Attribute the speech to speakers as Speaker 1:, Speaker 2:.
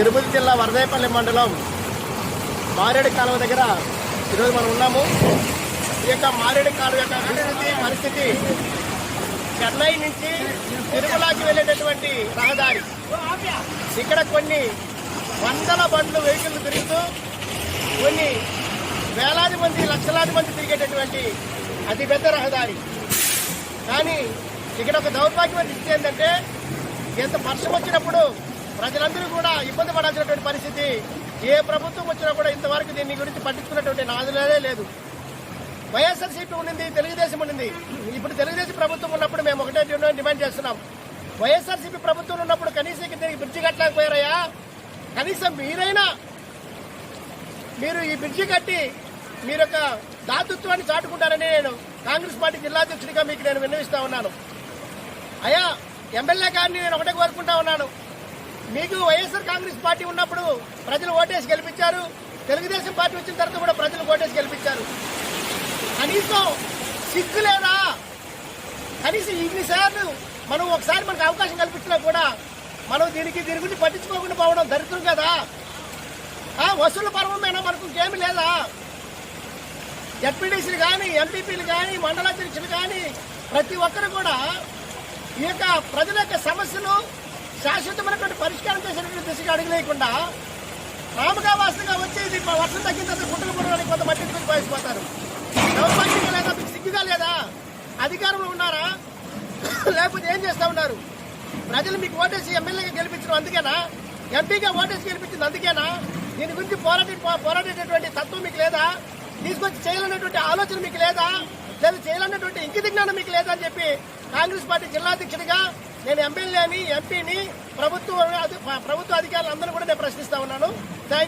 Speaker 1: తిరుపతి జిల్లా వరదైపల్లి మండలం మారేడు కాలువ దగ్గర ఈరోజు మనం ఉన్నాము. ఈ యొక్క మారేడు కాలువ యొక్క అభివృద్ధి పరిస్థితి చెన్నై నుంచి తిరుమలకి వెళ్ళేటటువంటి రహదారి. ఇక్కడ కొన్ని వందల బండ్లు వెహికల్ తిరుగుతూ కొన్ని వేలాది మంది లక్షలాది మంది తిరిగేటటువంటి అతిపెద్ద రహదారి. కానీ ఇక్కడ ఒక దౌర్భాగ్యమైన ఇచ్చేందంటే ఏంటంటే ఎంత వర్షం వచ్చినప్పుడు ప్రజలందరూ కూడా ఇబ్బంది పడాల్సినటువంటి పరిస్థితి. ఏ ప్రభుత్వం వచ్చినా కూడా ఇంతవరకు దీని గురించి పట్టించుకున్నటువంటి నాదులనే లేదు. వైఎస్ఆర్సీపీ ఉండింది తెలుగుదేశం ఉండింది ఇప్పుడు తెలుగుదేశం ప్రభుత్వం ఉన్నప్పుడు మేము ఒకటే డిమాండ్ డిమాండ్ చేస్తున్నాం. వైఎస్ఆర్సీపీ ప్రభుత్వం ఉన్నప్పుడు కనీసం దీనికి బ్రిడ్జి కట్టలేకపోయారయ్యా? కనీసం మీరైనా మీరు ఈ బ్రిడ్జి కట్టి మీరు యొక్క దాతృత్వాన్ని చాటుకుంటారని నేను కాంగ్రెస్ పార్టీ జిల్లా అధ్యక్షుడిగా మీకు నేను విన్నవిస్తా ఉన్నాను. అయ్యా ఎమ్మెల్యే గారిని నేను ఒకటే కోరుకుంటా ఉన్నాను. మీకు వైఎస్ఆర్ కాంగ్రెస్ పార్టీ ఉన్నప్పుడు ప్రజలు ఓటేసి గెలిపించారు. తెలుగుదేశం పార్టీ వచ్చిన తర్వాత కూడా ప్రజలు ఓటేసి గెలిపించారు. కనీసం సిగ్గు లేదా? కనీసం ఇన్నిసార్లు మనం ఒకసారి మనకు అవకాశం కల్పించినా కూడా మనం దీనికి దీని గురించి పట్టించుకోకుండా పోవడం దరిద్రం కదా? ఆ వసూలు పర్వమేనా మనకు ఇంకేమి లేదా? జడ్పీడీసీలు కానీ ఎంపీపీలు కానీ మండలాధ్యక్షులు కానీ ప్రతి ఒక్కరు కూడా ఈ యొక్క ప్రజల యొక్క సమస్యలు శాశ్వతమైనటువంటి పరిష్కారం చేసేటువంటి దిశగా అడుగులేయకుండా రాముగా వాసనగా వచ్చి ఇది వర్షం తగ్గిన తర్వాత గుట్టలు పుట్టడానికి కొంత మట్టి పోయిపోతారు దౌర్భాగ్యంగా లేదా? మీకు సిగ్గుగా లేదా? అధికారంలో ఉన్నారా? లేకపోతే ఏం చేస్తా ఉన్నారు? ప్రజలు మీకు ఓటేసి ఎమ్మెల్యేగా గెలిపించడం అందుకేనా? ఎంపీగా ఓటేసి గెలిపించింది అందుకేనా? దీని గురించి పోరాటి పోరాడేటటువంటి తత్వం మీకు లేదా? తీసుకొచ్చి చేయాలనేటువంటి ఆలోచన మీకు లేదా? లేదా చేయాలన్నటువంటి ఇంకి జ్ఞానం మీకు లేదా అని చెప్పి కాంగ్రెస్ పార్టీ జిల్లాధ్యక్షుడిగా నేను ఎమ్మెల్యేని ఎంపీని ప్రభుత్వ ప్రభుత్వ అధికారులు అందరూ కూడా నేను ప్రశ్నిస్తా ఉన్నాను. థ్యాంక్